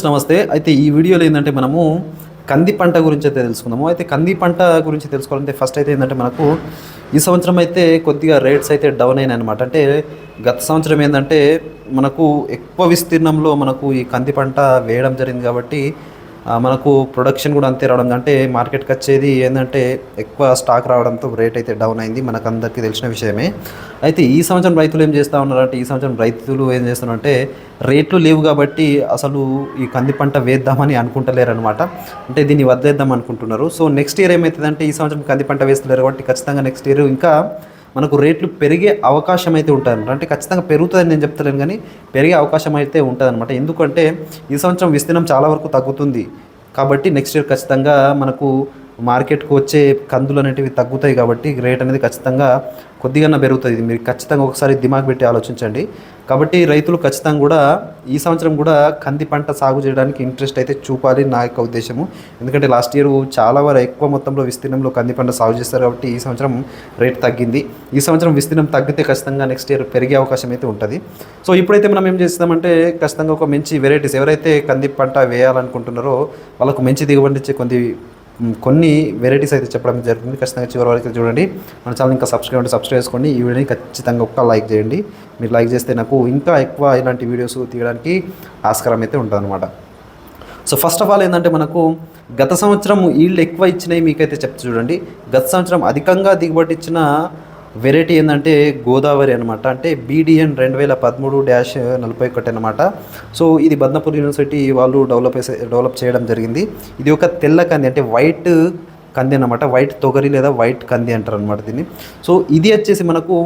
నమస్తే. అయితే ఈ వీడియోలో ఏంటంటే మనము కంది పంట గురించి అయితే తెలుసుకుందాము. అయితే కంది పంట గురించి తెలుసుకోవాలంటే ఫస్ట్ అయితే ఏంటంటే మనకు ఈ సంవత్సరం అయితే కొద్దిగా రేట్స్ అయితే డౌన్ అయినాయి అనమాట అంటే గత సంవత్సరం ఏంటంటే మనకు ఎక్కువ విస్తీర్ణంలో మనకు ఈ కంది పంట వేయడం జరిగింది కాబట్టి మనకు ప్రొడక్షన్ కూడా అంతే రావడం అంటే మార్కెట్కి వచ్చేది ఏంటంటే ఎక్కువ స్టాక్ రావడంతో రేట్ అయితే డౌన్ అయింది. మనకు అందరికీ తెలిసిన విషయమే. అయితే ఈ సంవత్సరం రైతులు ఏం చేస్తూ ఉన్నారంటే ఈ సంవత్సరం రైతులు ఏం చేస్తున్నారంటే రేట్లు లేవు కాబట్టి అసలు ఈ కంది పంట వేద్దామని అనుకుంటలేరు అనమాట అంటే దీన్ని వదిలేద్దాం అనుకుంటున్నారు. సో నెక్స్ట్ ఇయర్ ఏమవుతుందంటే ఈ సంవత్సరం కంది పంట వేస్తలేరు కాబట్టి ఖచ్చితంగా నెక్స్ట్ ఇయర్ ఇంకా మనకు రేట్లు పెరిగే అవకాశం అయితే ఉంటుంది అంటే ఖచ్చితంగా పెరుగుతుందని నేను చెప్తలేను కానీ పెరిగే అవకాశం అయితే ఉంటుంది అనమాట ఎందుకంటే ఈ సంవత్సరం విస్తీర్ణం చాలా వరకు తగ్గుతుంది. కాబట్టి నెక్స్ట్ ఇయర్ ఖచ్చితంగా మనకు మార్కెట్కు వచ్చే కందులు అనేటివి తగ్గుతాయి కాబట్టి రేట్ అనేది ఖచ్చితంగా కొద్దిగా పెరుగుతుంది. మీరు ఖచ్చితంగా ఒకసారి దిమాగ్ పెట్టి ఆలోచించండి. కాబట్టి రైతులు ఖచ్చితంగా కూడా ఈ సంవత్సరం కూడా కంది పంట సాగు చేయడానికి ఇంట్రెస్ట్ అయితే చూపాలి నా యొక్క ఉద్దేశము. ఎందుకంటే లాస్ట్ ఇయర్ చాలా వరకు ఎక్కువ మొత్తంలో విస్తీర్ణంలో కంది పంట సాగు చేస్తారు కాబట్టి ఈ సంవత్సరం రేట్ తగ్గింది. ఈ సంవత్సరం విస్తీర్ణం తగ్గితే ఖచ్చితంగా నెక్స్ట్ ఇయర్ పెరిగే అవకాశం అయితే ఉంటుంది. సో ఇప్పుడైతే మనం ఏం చేస్తామంటే ఖచ్చితంగా ఒక మంచి వెరైటీస్ ఎవరైతే కంది పంట వేయాలనుకుంటున్నారో వాళ్ళకు మంచి దిగుబడి ఇచ్చే కొన్ని కొన్ని వెరైటీస్ అయితే చెప్పడం జరుగుతుంది. ఖచ్చితంగా చివరి వరకు చూడండి. మన ఛానల్ ఇంకా సబ్స్క్రైబ్ అంటే సబ్స్క్రైబ్ చేసుకోండి. ఈ వీడియోని ఖచ్చితంగా ఒక్క లైక్ చేయండి. మీరు లైక్ చేస్తే నాకు ఇంకా ఎక్కువ ఇలాంటి వీడియోస్ తీయడానికి ఆస్కారం అయితే ఉంటుందన్నమాట. సో ఫస్ట్ ఆఫ్ ఆల్ ఏంటంటే మనకు గత సంవత్సరం ఈళ్ళు ఎక్కువ ఇచ్చినాయి మీకైతే చెప్తే చూడండి. గత సంవత్సరం అధికంగా దిగుబడి ఇచ్చిన వెరైటీ ఏంటంటే గోదావరి అనమాట అంటే బీడిఎన్ రెండు వేల పదమూడు డ్యాష్ నలభై ఒకటి అనమాట సో ఇది బద్నపూర్ యూనివర్సిటీ వాళ్ళు డెవలప్ చేసే డెవలప్ చేయడం జరిగింది. ఇది ఒక తెల్ల కంది అంటే వైట్ కంది అనమాట వైట్ తొగరి లేదా వైట్ కంది అంటారు అనమాట దీన్ని. సో ఇది వచ్చేసి మనకు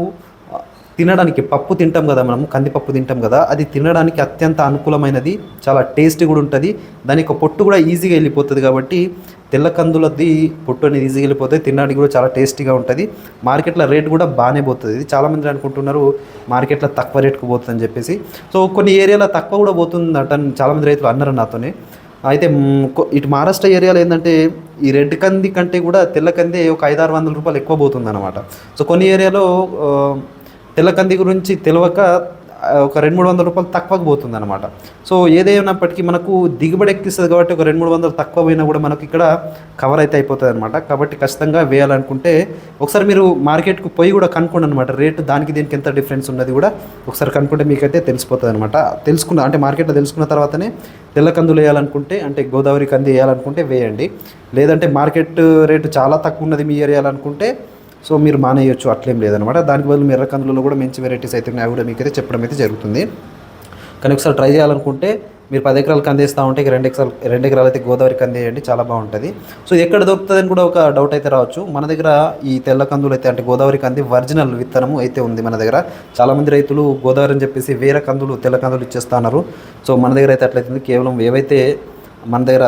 తినడానికి పప్పు తింటాం కదా మనం కందిపప్పు తింటాం కదా అది తినడానికి అత్యంత అనుకూలమైనది చాలా టేస్టీ కూడా ఉంటుంది. దానికి ఒక పొట్టు కూడా ఈజీగా వెళ్ళిపోతుంది కాబట్టి తెల్ల కందులది పొట్టు అనేది ఈజీగా వెళ్ళిపోతుంది తినడానికి కూడా చాలా టేస్టీగా ఉంటుంది. మార్కెట్లో రేట్ కూడా బాగానే పోతుంది. ఇది చాలామంది అనుకుంటున్నారు మార్కెట్లో తక్కువ రేట్కి అని చెప్పేసి. సో కొన్ని ఏరియాలో తక్కువ కూడా పోతుంది అంట చాలామంది రైతులు అన్నారు నాతోనే. అయితే ఇటు మహారాష్ట్ర ఏరియాలో ఏంటంటే ఈ రెడ్ కంది కంటే కూడా తెల్ల కంది ఒక ఐదారు వందల రూపాయలు ఎక్కువ పోతుంది అనమాట సో కొన్ని ఏరియాలో తెల్లకంది తెల్ల కంది గురించి తెలియక ఒక రెండు మూడు వందల రూపాయలు తక్కువకు పోతుంది అనమాట సో ఏదైనప్పటికీ మనకు దిగుబడి ఎక్కిస్తుంది కాబట్టి ఒక రెండు మూడు వందలు తక్కువ పోయినా కూడా మనకు ఇక్కడ కవర్ అయితే అయిపోతుంది అనమాట కాబట్టి ఖచ్చితంగా వేయాలనుకుంటే ఒకసారి మీరు మార్కెట్కు పోయి కూడా కనుక్కోండి అనమాట రేటు దానికి దీనికి ఎంత డిఫరెన్స్ ఉన్నది కూడా ఒకసారి కనుక్కుంటే మీకైతే తెలిసిపోతుంది అనమాట తెలుసుకున్న అంటే మార్కెట్లో తెలుసుకున్న తర్వాతనే తెల్ల కందులు వేయాలనుకుంటే అంటే గోదావరి కంది వేయాలనుకుంటే వేయండి. లేదంటే మార్కెట్ రేటు చాలా తక్కువ ఉన్నది మీ వేయాలనుకుంటే సో మీరు మానేయొచ్చు అట్లేం లేదనమాట దానికి బదులు ఎర్ర కందులలో కూడా మంచి వెరైటీస్ అయితే ఉన్నాయి అవి కూడా మీకు అయితే చెప్పడం అయితే జరుగుతుంది. కానీ ఒకసారి ట్రై చేయాలనుకుంటే మీరు పది ఎకరాలు కందేస్తూ ఉంటే రెండు ఎకరాలు రెండు ఎకరాలు అయితే గోదావరి కందేయండి చాలా బాగుంటుంది. సో ఎక్కడ దొరుకుతుందని కూడా ఒక డౌట్ అయితే రావచ్చు. మన దగ్గర ఈ తెల్ల కందులు అయితే అంటే గోదావరి కంది ఒరిజినల్ విత్తనము అయితే ఉంది మన దగ్గర. చాలామంది రైతులు గోదావరి అని చెప్పేసి వేరే కందులు తెల్ల కందులు ఇచ్చేస్తున్నారు సో మన దగ్గర అయితే అట్లయితుంది కేవలం ఏవైతే మన దగ్గర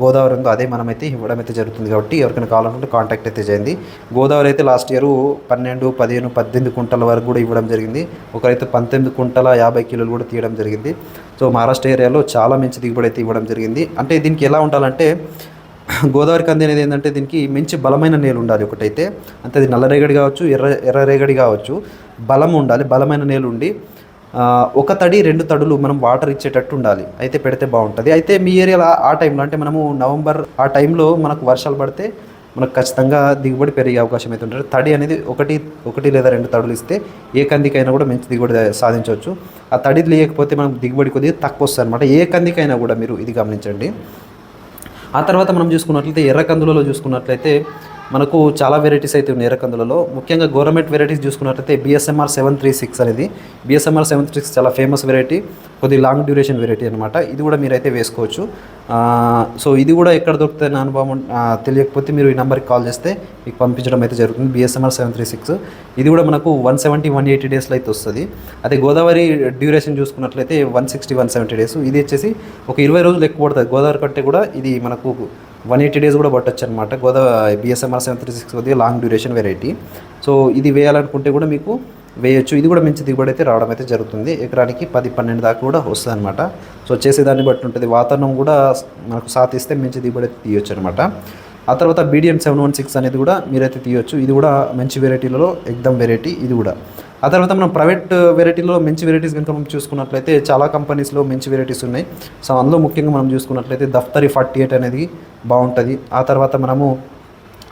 గోదావరి ఉందో అదే మనమైతే ఇవ్వడం అయితే జరుగుతుంది కాబట్టి ఎవరికైనా కావాలనుకుంటే కాంటాక్ట్ అయితే చేయండి. గోదావరి అయితే లాస్ట్ ఇయర్ పన్నెండు పదిహేను పద్దెనిమిది కుంటల వరకు కూడా ఇవ్వడం జరిగింది. ఒకరైతే పంతొమ్మిది కుంటల యాభై కిలోలు కూడా తీయడం జరిగింది. సో మహారాష్ట్ర ఏరియాలో చాలా మంచి దిగుబడి అయితే ఇవ్వడం జరిగింది. అంటే దీనికి ఎలా ఉండాలంటే గోదావరి కంది అనేది ఏంటంటే దీనికి మంచి బలమైన నేలు ఉండాలి ఒకటైతే. అంటే అది నల్లరేగడి కావచ్చు ఎర్ర ఎర్ర రేగడి కావచ్చు. బలం ఉండాలి బలమైన నేలు ఉండి ఒక తడి రెండు తడులు మనం వాటర్ ఇచ్చేటట్టు ఉండాలి. అయితే పెడితే బాగుంటుంది. అయితే మీ ఏరియాలో ఆ టైంలో అంటే మనము నవంబర్ ఆ టైంలో మనకు వర్షాలు పడితే మనకు ఖచ్చితంగా దిగుబడి పెరిగే అవకాశం అయితే ఉంటుంది. తడి అనేది ఒకటి ఒకటి లేదా రెండు తడులు ఇస్తే ఏ కందికైనా కూడా మంచి దిగుబడి సాధించవచ్చు. ఆ తడి లేకపోతే మనం దిగుబడి కొద్దిగా తక్కువ వస్తుంది అనమాట ఏ కందికైనా కూడా మీరు ఇది గమనించండి. ఆ తర్వాత మనం చూసుకున్నట్లయితే ఎర్ర కందులలో చూసుకున్నట్లయితే మనకు చాలా వెరైటీస్ అయితే ఉన్నాయి ఎర్ర కందులలో ముఖ్యంగా గవర్నమెంట్ వెరైటీస్ చూసుకున్నట్లయితే బిఎస్ఎంఆర్ సెవెన్ త్రీ సిక్స్ అనేది. బిఎస్ఎంఆర్ సెవెన్ త్రీ సిక్స్ చాలా ఫేమస్ వెరైటీ కొద్ది లాంగ్ డ్యూరేషన్ వెరైటీ అనమాట ఇది కూడా మీరైతే వేసుకోవచ్చు. సో ఇది కూడా ఎక్కడ దొరుకుతుంది నా అనుభవం తెలియకపోతే మీరు ఈ నెంబర్కి కాల్ చేస్తే మీకు పంపించడం అయితే జరుగుతుంది. బిఎస్ఎంఆర్ సెవెన్ త్రీ సిక్స్ ఇది కూడా మనకు వన్ సెవెంటీ వన్ ఎయిటీ డేస్లో అయితే వస్తుంది. అదే గోదావరి డ్యూరేషన్ చూసుకున్నట్లయితే one sixty one seventy days ఇది వచ్చేసి ఒక ఇరవై రోజులు ఎక్కువ పడుతుంది. గోదావరి కంటే కూడా ఇది మనకు వన్ ఎయిటీ డేస్ కూడా పట్టొచ్చు అనమాట Godavari BSMR seven three six కొద్దిగా లాంగ్ డ్యూరేషన్ వెరైటీ సో ఇది వేయాలనుకుంటే కూడా మీకు వేయొచ్చు. ఇది కూడా మంచి దిగుబడి అయితే రావడం అయితే జరుగుతుంది. ఎకరానికి పది పన్నెండు దాకా కూడా వస్తుంది అనమాట సో చేసేదాన్ని బట్టి ఉంటుంది. వాతావరణం కూడా మనకు సాధిస్తే మంచి దిగుబడి అయితే తీయొచ్చు అనమాట ఆ తర్వాత బీడిఎం సెవెన్ వన్ సిక్స్ అనేది కూడా మీరైతే తీయొచ్చు. ఇది కూడా మంచి వెరైటీలలో ఎగ్దమ్ వెరైటీ ఇది కూడా. ఆ తర్వాత మనం ప్రైవేట్ వెరైటీలో మంచి వెరైటీస్ కనుక మనం చూసుకున్నట్లయితే చాలా కంపెనీస్లో మంచి వెరైటీస్ ఉన్నాయి. సో అందులో ముఖ్యంగా మనం చూసుకున్నట్లయితే దఫ్తరి ఫార్టీ ఎయిట్ అనేది బాగుంటుంది. ఆ తర్వాత మనము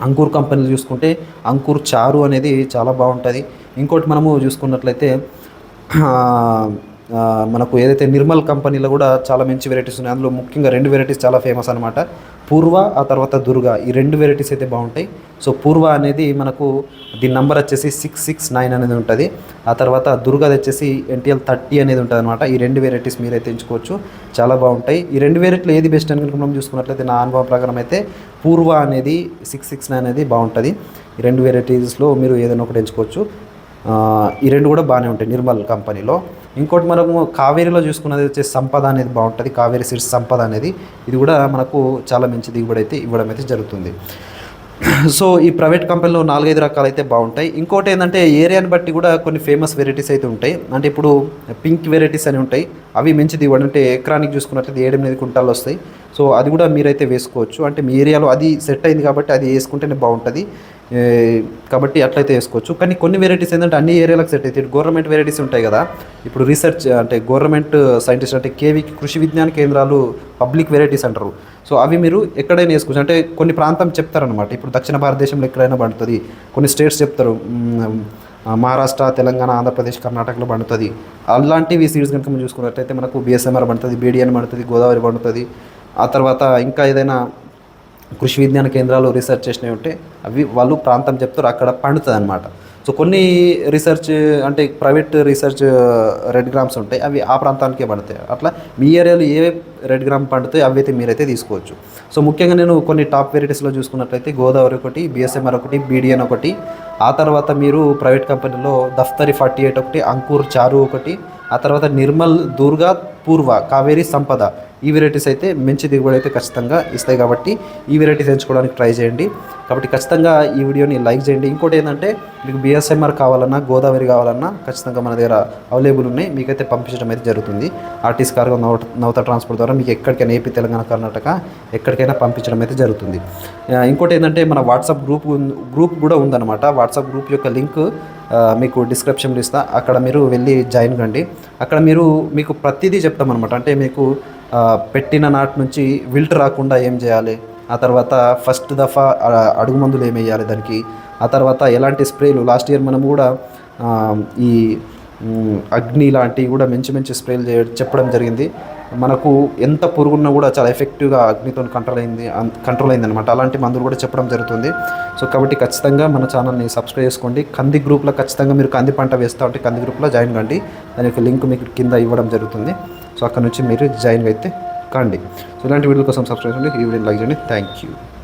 అంకూర్ కంపెనీలు చూసుకుంటే అంకూర్ చారు అనేది చాలా బాగుంటుంది. ఇంకోటి మనము చూసుకున్నట్లయితే మనకు ఏదైతే నిర్మల్ కంపెనీలో కూడా చాలా మంచి వెరైటీస్ ఉన్నాయి. అందులో ముఖ్యంగా రెండు వెరైటీస్ చాలా ఫేమస్ అనమాట పూర్వ ఆ తర్వాత దుర్గా. ఈ రెండు వెరైటీస్ అయితే బాగుంటాయి. సో పూర్వ అనేది మనకు దీని నంబర్ వచ్చేసి సిక్స్ సిక్స్ నైన్ అనేది ఉంటుంది. ఆ తర్వాత దుర్గాది వచ్చేసి ఎన్టీఎల్ థర్టీ అనేది ఉంటుంది అనమాట ఈ రెండు వెరైటీస్ మీరైతే ఎంచుకోవచ్చు చాలా బాగుంటాయి. ఈ రెండు వెరైటీలు ఏది బెస్ట్ అని కనుక మనం చూసుకున్నట్లయితే నా అనుభవం ప్రకారం అయితే పూర్వ అనేది సిక్స్ సిక్స్ నైన్ అనేది బాగుంటుంది. ఈ రెండు వెరైటీస్లో మీరు ఏదైనా ఒకటి ఎంచుకోవచ్చు. ఈ రెండు కూడా బాగానే ఉంటాయి నిర్మల్ కంపెనీలో. ఇంకోటి మనము కావేరీలో చూసుకున్నది వచ్చేసి సంపద అనేది బాగుంటుంది. కావేరీ సీడ్స్ సంపద అనేది ఇది కూడా మనకు చాలా మంచి దిగుబడి అయితే ఇవ్వడం అయితే జరుగుతుంది. సో ఈ ప్రైవేట్ కంపెనీలో నాలుగైదు రకాలు అయితే బాగుంటాయి. ఇంకోటి ఏంటంటే ఏరియాని బట్టి కూడా కొన్ని ఫేమస్ వెరైటీస్ అయితే ఉంటాయి. అంటే ఇప్పుడు పింక్ వెరైటీస్ అని ఉంటాయి. అవి మంచి దిగుబడి అంటే ఎకరానికి చూసుకున్నట్లయితే ఏడు ఎనిమిది కుంటాలు వస్తాయి. సో అది కూడా మీరైతే వేసుకోవచ్చు. అంటే మీ ఏరియాలో అది సెట్ అయింది కాబట్టి అది వేసుకుంటేనే బాగుంటుంది. కాబట్టి అట్లయితే వేసుకోవచ్చు. కానీ కొన్ని వెరైటీస్ ఏంటంటే అన్ని ఏరియాలకు సెట్ అవుతాయి. గవర్నమెంట్ వెరైటీస్ ఉంటాయి కదా. ఇప్పుడు రీసెర్చ్ అంటే గవర్నమెంట్ సైంటిస్ట్ అంటే కేవీ కృషి విజ్ఞాన కేంద్రాలు పబ్లిక్ వెరైటీస్ అంటారు. సో అవి మీరు ఎక్కడైనా వేసుకోవచ్చు. అంటే కొన్ని ప్రాంతం చెప్తారనమాట ఇప్పుడు దక్షిణ భారతదేశంలో ఎక్కడైనా పండుతుంది. కొన్ని స్టేట్స్ చెప్తారు. మహారాష్ట్ర తెలంగాణ ఆంధ్రప్రదేశ్ కర్ణాటకలో పండుతుంది. అలాంటివి సీడ్స్ కనుక మనం చూసుకున్నట్లయితే మనకు బిఎస్ఎంఆర్ పండుతుంది బీడిఎన్ పండుతుంది గోదావరి పండుతుంది. ఆ తర్వాత ఇంకా ఏదైనా కృషి విజ్ఞాన కేంద్రాలు రీసెర్చ్ చేసినవి ఉంటే అవి వాళ్ళు ప్రాంతం చెప్తారు అక్కడ పండుతుంది అనమాట సో కొన్ని రీసెర్చ్ అంటే ప్రైవేట్ రీసెర్చ్ రెడ్ గ్రామ్స్ ఉంటాయి అవి ఆ ప్రాంతానికే పండుతాయి. అట్లా మీ ఏరియాలో ఏ రెడ్ గ్రామ్ పండుతాయి అవి అయితే మీరైతే తీసుకోవచ్చు. సో ముఖ్యంగా నేను కొన్ని టాప్ వెరైటీస్లో చూసుకున్నట్లయితే గోదావరి ఒకటి బిఎస్ఎంఆర్ ఒకటి బీడిఎన్ ఒకటి. ఆ తర్వాత మీరు ప్రైవేట్ కంపెనీలో దఫ్తరి ఫార్టీ ఎయిట్ ఒకటి అంకూర్ చారు ఒకటి ఆ తర్వాత నిర్మల్ దుర్గా పూర్వ కావేరి సంపద ఈ వెరైటీస్ అయితే మంచి దిగుబడి అయితే ఖచ్చితంగా ఇస్తాయి కాబట్టి ఈ వెరైటీస్ ఎంచుకోవడానికి ట్రై చేయండి. కాబట్టి ఖచ్చితంగా ఈ వీడియోని లైక్ చేయండి. ఇంకోటి ఏంటంటే మీకు బిఎస్ఎంఆర్ కావాలన్నా గోదావరి కావాలన్నా ఖచ్చితంగా మన దగ్గర అవైలబుల్ ఉన్నాయి. మీకైతే పంపించడం అయితే జరుగుతుంది. ఆర్టీసీ కార్గో నవ నవత ట్రాన్స్పోర్ట్ ద్వారా మీకు ఎక్కడికైనా ఏపీ తెలంగాణ కర్ణాటక ఎక్కడికైనా పంపించడం అయితే జరుగుతుంది. ఇంకోటి ఏంటంటే మన వాట్సాప్ గ్రూప్ గ్రూప్ కూడా ఉందన్నమాట. వాట్సాప్ గ్రూప్ యొక్క లింక్ మీకు డిస్క్రిప్షన్లో ఇస్తా. అక్కడ మీరు వెళ్ళి జాయిన్ కండి. అక్కడ మీరు మీకు ప్రతిదీ చెప్తామన్నమాట అంటే మీకు పెట్టిన నాటి నుంచి విల్ట్ రాకుండా ఏం చేయాలి? ఆ తర్వాత ఫస్ట్ దఫా అడుగు మందులు ఏమేయాలి దానికి? ఆ తర్వాత ఎలాంటి స్ప్రేలు? లాస్ట్ ఇయర్ మనం కూడా ఈ అగ్ని లాంటివి కూడా మంచి మంచి స్ప్రేలు చెప్పడం జరిగింది. మనకు ఎంత పురుగున్నా కూడా చాలా ఎఫెక్టివ్గా అగ్నితో కంట్రోల్ అయింది కంట్రోల్ అయింది అనమాట అలాంటి మందులు కూడా చెప్పడం జరుగుతుంది. సో కాబట్టి ఖచ్చితంగా మన ఛానల్ని సబ్స్క్రైబ్ చేసుకోండి. కంది గ్రూప్లో ఖచ్చితంగా మీరు కంది పంట వేస్తా ఉంటే కంది గ్రూప్లో జాయిన్ కండి. దాని యొక్క లింక్ మీకు కింద ఇవ్వడం జరుగుతుంది. సో అక్కడ నుంచి మీరు జాయిన్ అయితే కండి. సో ఇలాంటి వీడియో కోసం సబ్స్క్రైబ్ చేయండి. ఈ వీడియో లైక్ చేయండి. Thank you